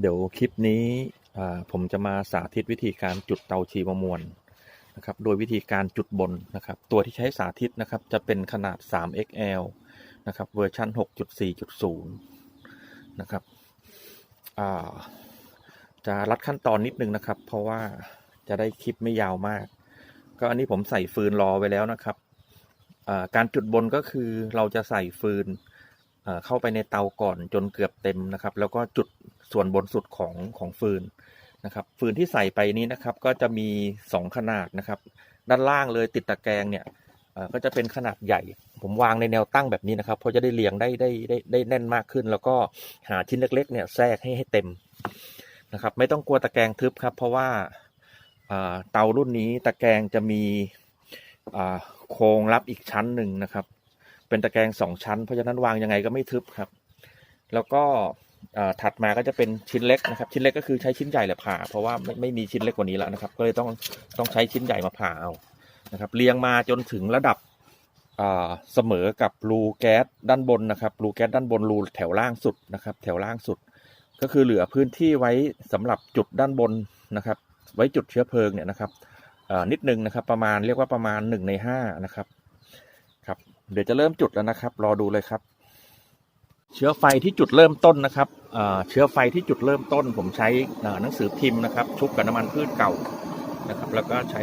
เดี๋ยวคลิปนี้ผมจะมาสาธิตวิธีการจุดเตาชีวมวลนะครับ โดยวิธีการจุดบนนะครับ ตัวที่ใช้สาธิตนะครับจะเป็นขนาด 3XL นะครับเวอร์ชัน6.4.0 นะครับจะรัดขั้นตอนนิดนึงนะครับ เพราะว่าจะได้คลิปไม่ยาวมาก ก็อันนี้ผมใส่ฟืนรอไว้แล้วนะครับการจุดบนก็คือเราจะใส่ฟืนเข้าไปในเตาก่อนจนเกือบเต็มนะครับ แล้วก็จุด ส่วนบนสุดของของฟืนนะครับ ฟืนที่ใส่ไปนี้นะครับ ก็จะมี 2 ขนาดนะครับ ด้านล่างเลยติดตะแกรงเนี่ยก็จะเป็นขนาดใหญ่ ผมวางในแนวตั้งแบบนี้นะครับเพราะจะได้เรียงได้ได้ได้ได้แน่นมากขึ้น แล้วก็หาชิ้นเล็ก ๆ เนี่ยแทรกให้ให้เต็มนะครับ ไม่ต้องกลัวตะแกรงทึบครับ เพราะว่าเตารุ่นนี้ตะแกรงจะมีโครงรับอีกชั้นหนึ่งนะครับ เป็นตะแกรงสองชั้น เพราะฉะนั้นวางยังไงก็ไม่ทึบครับ แล้วก็ ถัดมาก็จะเป็นชิ้นเล็กนะครับ ชิ้นเล็กก็คือใช้ชิ้นใหญ่แหละผ่า เพราะว่าไม่ไม่มีชิ้นเล็กกว่านี้แล้วนะครับ ก็เลยต้องต้องใช้ชิ้นใหญ่มาผ่าเอานะครับ เรียงมาจนถึงระดับเสมอกับรูแก๊สด้านบนนะครับ รูแก๊สด้านบนรูแถวล่างสุดนะครับ แถวล่างสุด ก็คือเหลือพื้นที่ไว้สำหรับจุดด้านบนนะครับ ไว้จุดเชื้อเพลิงเนี่ยนะครับนิดนึงนะครับ ประมาณเรียกว่าประมาณหนึ่งในห้านะครับครับ เดี๋ยวจะเริ่มจุดแล้วนะครับ รอดูเลยครับ เชื้อไฟที่จุดเริ่มต้นนะครับเชื้อไฟที่จุดเริ่มต้น ผมใช้หนังสือพิมพ์นะครับ ชุบกับน้ำมันพืชเก่านะครับ แล้วก็ใช้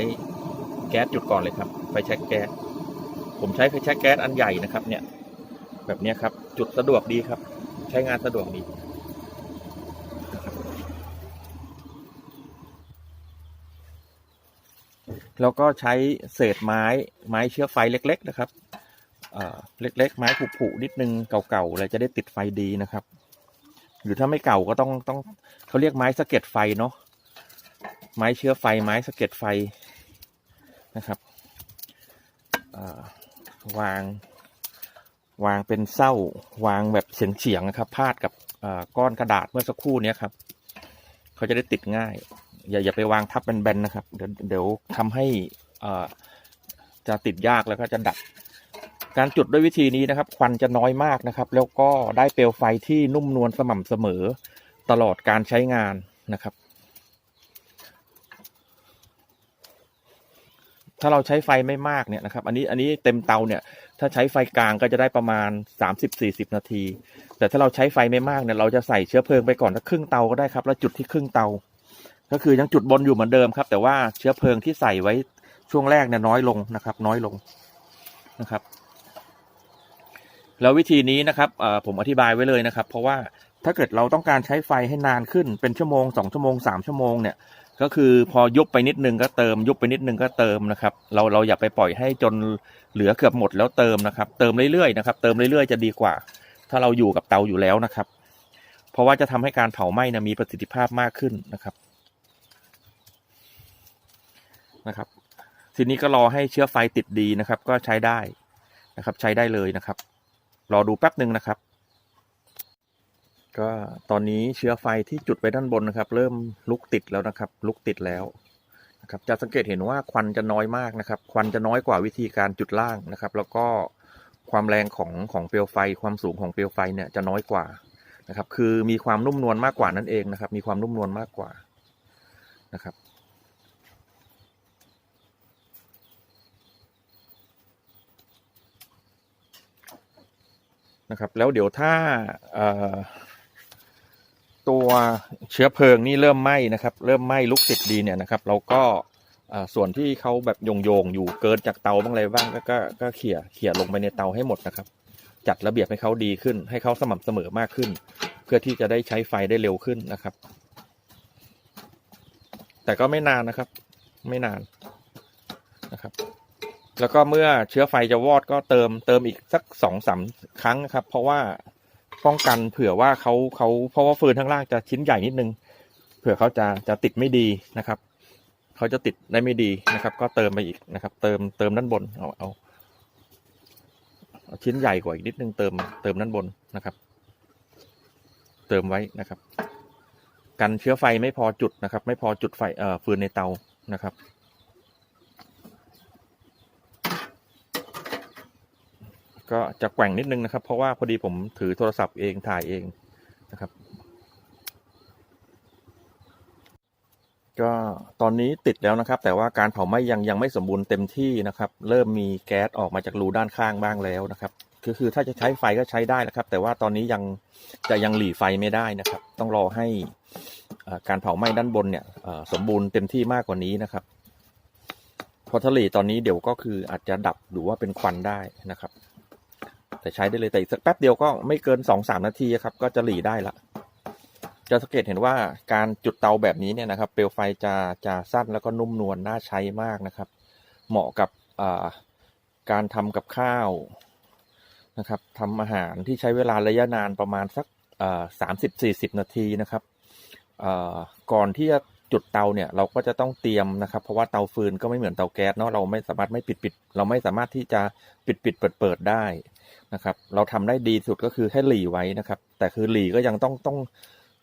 แก๊สจุดก่อนเลยครับไฟแช็กแก๊สผมใช้ไฟแช็กแก๊สอันใหญ่นะครับเนี่ยแบบนี้ครับ จุดสะดวกดีครับ ใช้งานสะดวกดีแล้วก็ใช้เศษไม้ไม้เชื้อไฟเล็ก ๆ นะครับ เล็กๆ ไม้ผุๆนิดนึงเก่าๆเลยจะได้ติดไฟดีนะครับ หรือถ้าไม่เก่าก็ต้องต้องเขาเรียกไม้สะเก็ดไฟเนาะไม้เชื้อไฟไม้สะเก็ดไฟนะครับวาง วางเป็นเส้าวางแบบเฉียงๆนะครับ พาดกับก้อนกระดาษเมื่อสักครู่นี้ครับเขาจะได้ติดง่าย อย่าอย่าไปวางทับแบนๆนะครับ เดี๋ยวเดี๋ยวทำให้อ่าจะติดยากแล้วก็จะดับ การจุดด้วยวิธีนี้นะครับ ควันจะน้อยมากนะครับ แล้วก็ได้เปลวไฟที่นุ่มนวลสม่ำเสมอตลอดการใช้งานนะครับ ถ้าเราใช้ไฟไม่มากเนี่ยนะครับ อันนี้อันนี้เต็มเตาเนี่ย ถ้าใช้ไฟกลางก็จะได้ประมาณ 30-40 นาที แต่ถ้าเราใช้ไฟไม่มากเนี่ยเราจะใส่เชื้อเพลิงไปก่อนครึ่งเตาก็ได้ครับ แล้วจุดที่ครึ่งเตา ก็คือยังจุดบนอยู่เหมือนเดิมครับ แต่ว่าเชื้อเพลิงที่ใส่ไว้ช่วงแรกเนี่ยน้อยลงนะครับ น้อยลงนะครับ แล้ววิธีนี้นะครับผมอธิบายไว้เลยนะครับ เพราะว่าถ้าเกิดเราต้องการใช้ไฟให้นานขึ้นเป็นชั่วโมงสองชั่วโมงสามชั่วโมงเนี่ยก็คือพอยุบไปนิดนึงก็เติม ยุบไปนิดนึงก็เติมนะครับ เราเราอย่าไปปล่อยให้จนเหลือเกือบหมดแล้วเติมนะครับ เติมเรื่อยๆนะครับ เติมเรื่อยๆจะดีกว่า ถ้าเราอยู่กับเตาอยู่แล้วนะครับ เพราะว่าจะทำให้การเผาไหม้นะมีประสิทธิภาพมากขึ้นนะครับนะครับ ทีนี้ก็รอให้เชื้อไฟติดดีนะครับ ก็ใช้ได้นะครับ ใช้ได้เลยนะครับ รอดูแป๊บหนึ่งนะครับ ก็ตอนนี้เชื้อไฟที่จุดไว้ด้านบนนะครับ เริ่มลุกติดแล้วนะครับ ลุกติดแล้วนะครับ จะสังเกตเห็นว่าควันจะน้อยมากนะครับ ควันจะน้อยกว่าวิธีการจุดล่างนะครับ แล้วก็ความแรงของของเปลวไฟ ความสูงของเปลวไฟเนี่ยจะน้อยกว่านะครับ คือมีความนุ่มนวลมากกว่านั่นเองนะครับ มีความนุ่มนวลมากกว่านะครับ นะครับ แล้วเดี๋ยวถ้าตัวเชื้อเพลิงนี่เริ่มไหม้นะครับ เริ่มไหม้ลุกติดดีเนี่ยนะครับ เราก็ส่วนที่เขาแบบโยงๆอยู่เกินจากเตาบ้างอะไรบ้างก็ก็ก็เขี่ยเขี่ยลงไปในเตาให้หมดนะครับ จัดระเบียบให้เขาดีขึ้น ให้เขาสม่ำเสมอมากขึ้น เพื่อที่จะได้ใช้ไฟได้เร็วขึ้นนะครับ แต่ก็ไม่นานนะครับ ไม่นานนะครับ แล้วก็เมื่อเชื้อไฟจะวอดก็เติมเติมอีกสักสองสามครั้งนะครับ เพราะว่าป้องกันเผื่อว่าเขาเขาเพราะว่าฟืนข้างล่างจะชิ้นใหญ่นิดนึง เผื่อเขาจะจะติดไม่ดีนะครับเขาจะติดได้ไม่ดีนะครับ ก็เติมไปอีกนะครับ เติมเติมด้านบนเอาเอาเอาชิ้นใหญ่กว่าอีกนิดนึงเติมเติมด้านบนนะครับ เติมไว้นะครับ กันเชื้อไฟไม่พอจุดนะครับ ไม่พอจุดไฟเอ่อฟืนในเตานะครับ ก็จะแกว่งนิดนึงนะครับ เพราะว่าพอดีผมถือโทรศัพท์เองถ่ายเองนะครับ ก็ตอนนี้ติดแล้วนะครับ แต่ว่าการเผาไหม้ยังยังไม่สมบูรณ์เต็มที่นะครับ เริ่มมีแก๊สออกมาจากรูด้านข้างบ้างแล้วนะครับคือคือถ้าจะใช้ไฟก็ใช้ได้นะครับ แต่ว่าตอนนี้ยังจะยังหลีไฟไม่ได้นะครับ ต้องรอให้การเผาไหม้ด้านบนเนี่ยสมบูรณ์เต็มที่มากกว่านี้นะครับพราะถ้าหลีตอนนี้เดี๋ยวก็คืออาจจะดับหรือว่าเป็นควันได้นะครับ แต่ใช้ได้เลยแต่อีกสักแป๊บเดียวก็ไม่เกินสองสามนาทีครับ ก็จะหลีได้ละ จะสังเกตเห็นว่าการจุดเตาแบบนี้เนี่ยนะครับ เปลวไฟจะจะสั้นแล้วก็นุ่มนวลน่าใช้มากนะครับ เหมาะกับการทำกับข้าวนะครับทำอาหารที่ใช้เวลาระยะนานประมาณสักสามสิบสี่สิบนาทีนะครับก่อนที่จะจุดเตาเนี่ยเราก็จะต้องเตรียมนะครับ เพราะว่าเตาฟืนก็ไม่เหมือนเตาแก๊สเนาะเราไม่สามารถไม่ปิดปิดเราไม่สามารถที่จะปิดปิดเปิดเปิดได้ นะครับ เราทำได้ดีสุดก็คือให้หลีไว้นะครับ แต่คือหลีก็ยังต้องต้อง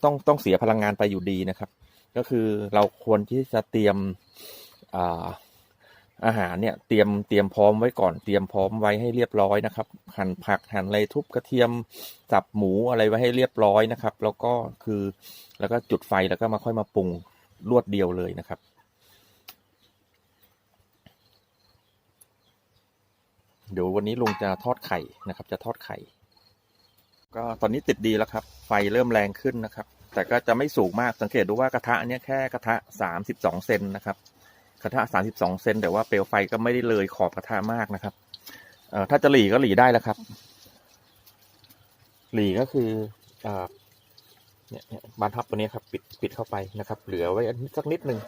ต้องต้องเสียพลังงานไปอยู่ดีนะครับ ก็คือเราควรที่จะเตรียมอาอาหารเนี่ยเตรียมเตรียมพร้อมไว้ก่อนเตรียมพร้อมไว้ให้เรียบร้อยนะครับ หั่นผักหั่นอะไรทุบกระเทียมสับหมูอะไรไว้ให้เรียบร้อยนะครับ แล้วก็คือแล้วก็จุดไฟแล้วก็มาค่อยมาปรุงรวดเดียวเลยนะครับ เดี๋ยววันนี้ลุงจะทอดไข่นะครับ จะทอดไข่ ก็ตอนนี้ติดดีแล้วครับ ไฟเริ่มแรงขึ้นนะครับ แต่ก็จะไม่สูงมากสังเกตดูว่ากระทะเนี้ยแค่กระทะสามสิบสองเซนนะครับ กระทะสามสิบสองเซนแต่ว่าเปลวไฟก็ไม่ได้เลยขอบกระทะมากนะครับเอ่อถ้าจะหลีก็หลีได้แล้วครับ หลีก็คือเอ่อเนี่ยเนี่ยบานพับตัวนี้ครับ ปิดปิดเข้าไปนะครับ เหลือไว้สักนิดนึง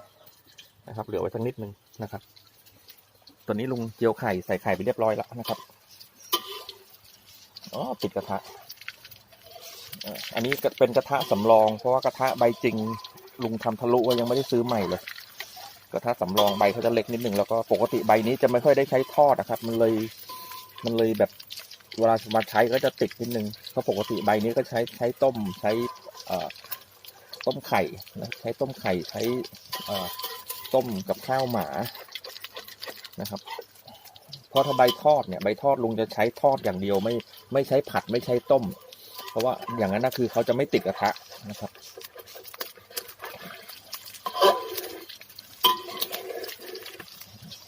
นะครับ เหลือไว้สักนิดนึงนะครับ ตัวนี้ลุงเจียวไข่ใส่ไข่ไปเรียบร้อยแล้วนะครับอ๋อปิดกระทะอันนี้เป็นกระทะสำรอง เพราะว่ากระทะใบจริงลุงทำทะลุไว้ยังไม่ได้ซื้อใหม่เลย กระทะสำรองใบเขาจะเล็กนิดหนึ่งแล้วก็ปกติใบนี้จะไม่ค่อยได้ใช้ทอดนะครับ มันเลยมันเลยแบบเวลามาใช้ก็จะติดนิดนึงเพราะปกติใบนี้ก็ใช้ใช้ต้มใช้ต้มไข่นะใช้ต้มไข่ใช้ต้มกับข้าวหมา นะครับเพราะถ้าใบทอดเนี่ยใบทอดลุงจะใช้ทอดอย่างเดียวไม่ไม่ใช้ผัดไม่ใช้ต้ม เพราะว่าอย่างนั้นนะคือเขาจะไม่ติดกระทะนะครับ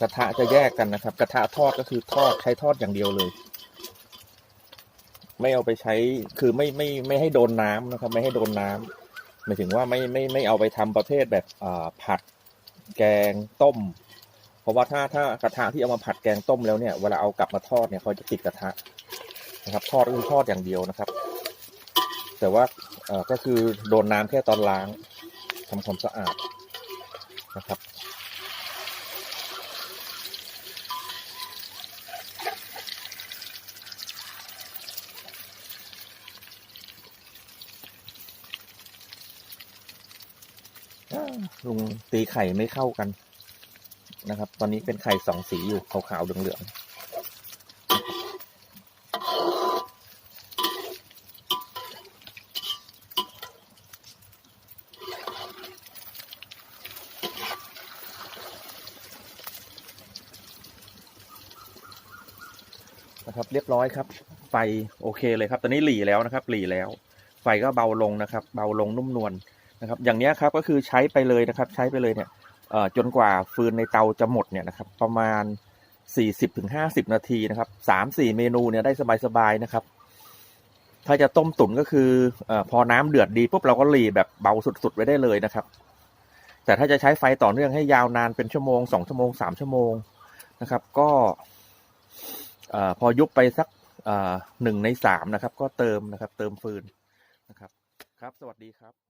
กระทะจะแยกกันนะครับ กระทะทอดก็คือทอดใช้ทอดอย่างเดียวเลย ไม่เอาไปใช้คือไม่ไม่ไม่ให้โดนน้ำนะครับ ไม่ให้โดนน้ำหมายถึงว่าไม่ไม่ไม่เอาไปทำประเภทแบบอ่าผัดแกงต้ม เพราะว่าถ้าถ้ากระทะที่เอามาผัดแกงต้มแล้วเนี่ยเวลาเอากลับมาทอดเนี่ยเขาจะติดกระทะนะครับ ทอดก็คือทอดอย่างเดียวนะครับ แต่ว่าเออก็คือโดนน้ำแค่ตอนล้างทำความสะอาดนะครับลุงตีไข่ไม่เข้ากัน นะครับ ตอนนี้เป็นไข่สองสีอยู่ขาวๆเหลืองๆนะครับเรียบร้อยครับ ไฟโอเคเลยครับ ตอนนี้หลีแล้วนะครับ หลีแล้ว ไฟก็เบาลงนะครับ เบาลงนุ่มนวลนะครับ อย่างนี้ครับก็คือใช้ไปเลยนะครับ ใช้ไปเลยเนี่ย จนกว่าฟืนในเตาจะหมดเนี่ยนะครับ ประมาณ 40-50ถึง50นาทีนะครับสามสี่เมนูเนี่ยได้สบายๆนะครับ ถ้าจะต้มตุ๋นก็คืออพอน้ำเดือดดีปุ๊บเราก็หลีแบบเบาสุดๆไว้ได้เลยนะครับ แต่ถ้าจะใช้ไฟต่อเนื่องให้ยาวนานเป็นชั่วโมงสองชั่วโมงสามชั่วโมงนะครับ ก็พอยุบไปสักหนึ่งในสามนะครับ ก็เติมนะครับ เติมฟืนนะครับ ครับ สวัสดีครับ